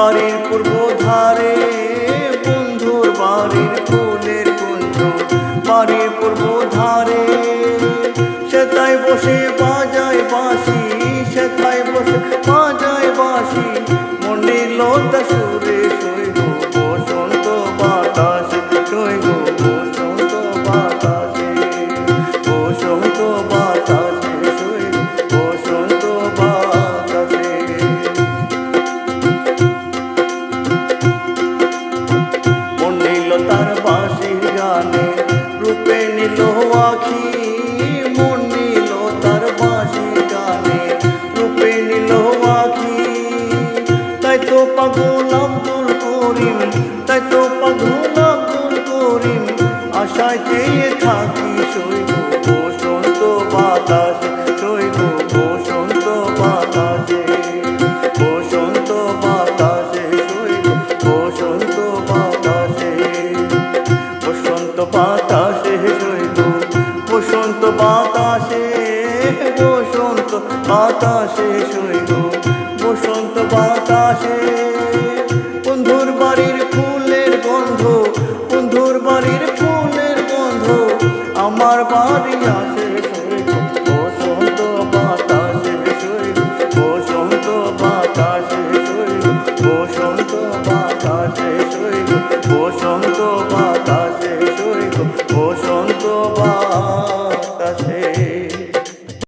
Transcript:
বাড়ির পূর্ব ধারে বন্ধুর বাড়ির ফুলের কুঞ্জ। বাড়ির পূর্ব ধারে সেতাই বসে বাজায় বাসি সেতাই বসে পাগল আব্দুল করিম তাই তো পাগল আব্দুল করিম আশায় চেয়ে থাকি সই বসন্ত বাতাসে সই বসন্ত বাতাসে বসন্ত বাতাসে সই বসন্ত বাতাসে বসন্ত বাতাসে সই বসন্ত বাতাসে বসন্ত বাতাসে সই বসন্ত বাতাসে। বন্ধুর বাড়ির ফুলের গন্ধ, বন্ধুর বাড়ির ফুলের গন্ধ। আমার বাড়ি আসে বসন্ত বাতাসে বসন্ত বাতাসে বসন্ত বাতাসে বসন্ত বাতাসে, বসন্ত